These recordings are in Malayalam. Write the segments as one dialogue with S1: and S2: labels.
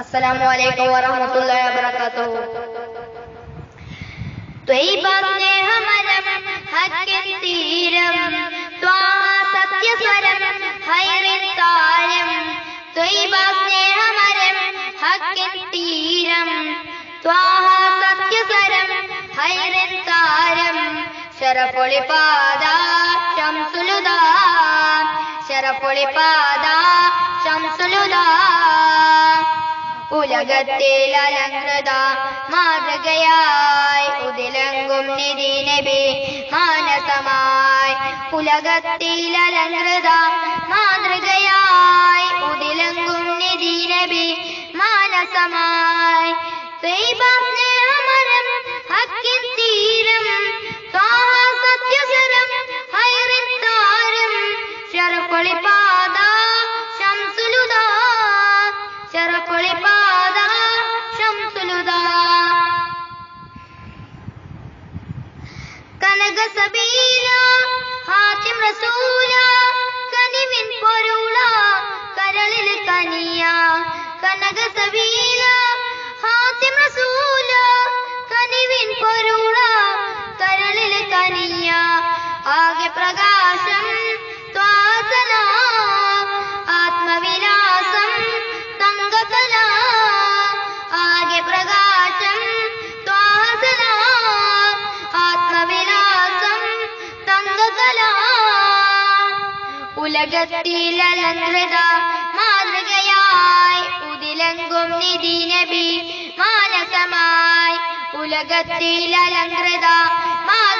S1: അസ്സലാമു അലൈക്കും വറഹ്മത്തുള്ളാഹി വബറകാതുഹു ത്വയ്ബ സ്നേഹമരം ഹക്കിൻ തീരം ത്വാഹ സത്യസ്വരം ഹൈറിൻ താരം ത്വയ്ബ സ്നേഹമരം ഹക്കിൻ തീരം ത്വാഹ സത്യസ്വരം ഹൈറിൻ താരം ശരപ്പൊളി പാദ ശംസുലുദാ ശരപ്പൊളി പാദ ശംസുലുദാ ഉലകത്തിൽ മാതൃകയായി ഉതിലങ്കും നിധി നബി മാനസമായി. ഉലകത്തിൽ മാതൃകയായി ഉതിലങ്കും നിധി നബി മാനസമായി. പ്രകാശം ത്വാസന ആത്മവിലാസം തങ്കകല ആകെ പ്രകാശം ത്വാസന ആത്മവിലാസം തങ്കകല. ഉലകത്തിലലങ്കൃത മാതൃകയായി ഉതിലങ്കും നിധി നബി മാനസമായി. ഉലകത്തിലലങ്കൃത മാതൃകയായി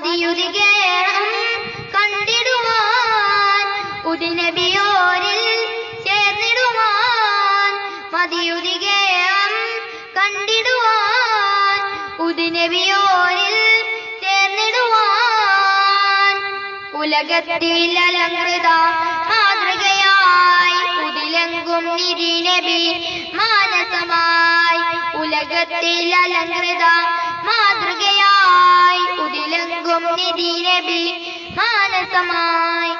S1: മതിയുരികെ കണ്ടിടുവാൻ. ഉദിനബിയോരിൽ ചേർന്നിടുവാൻ. മതിയുരികെ കണ്ടിടുവാൻ. ഉദിനബിയോരിൽ ചേർന്നിടുവാൻ. ഉലകത്തിൽ അലങ്കൃത മാതൃകയായി ഉദിലങ്കും നിധി നബി മാനസമായി ഉലകത്തിൽ അലങ്കൃത മാതൃകയായി ഉതിലങ്കും നിധി നബി മാനസമായി.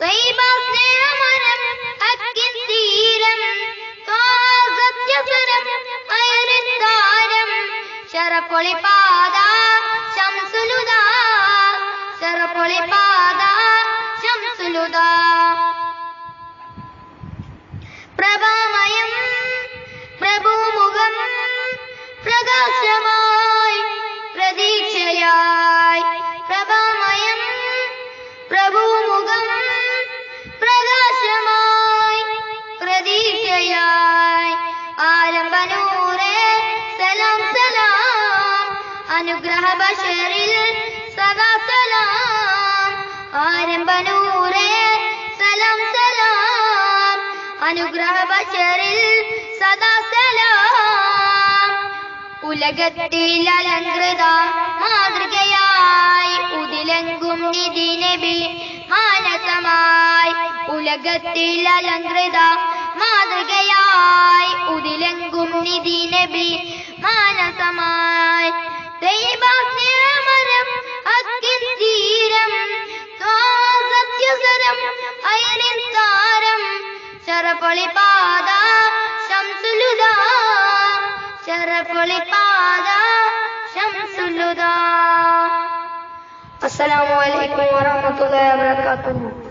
S1: വൈഭവസ്നേഹമരം സ്നേഹമരം അക്കിൻ തീരം ഹൈറിൻ താരം ശരപ്പൊളി പാദ ശംസുലുദാ ശരപ്പൊളി പാദ ശംസുലുദാ പ്രതീക്ഷയായി ആലംബനൂറെ സലാം സലാം അനുഗ്രഹ ബഷറിൽ സദാ സലാം ആരംഭനൂറെ സലാം സലാം അനുഗ്രഹ ബഷറിൽ സദാ സലാം. ഉലകത്തിൽ അലങ്കൃത മാതൃകയായി ഉതിലങ്കും നിധി നബി മാനസമായി. ഉലകത്തിൽ അലങ്കൃത മാതൃകയായി. ഉതിലെങ്കും നിധി നബി മാനസമായി. ദൈവസ്നേഹമരം അക്കിൻ ത്വാഹ സത്യസരം ഹൈറിൻ താരം ശരപ്പൊളി പാദ ശംസുലുദാ ശരപ്പൊളി പാദ ശംസുലുദാ. അസ്സലാമു അലൈക്കും വറഹ്മത്തുള്ളാഹി വബറകാതുഹു.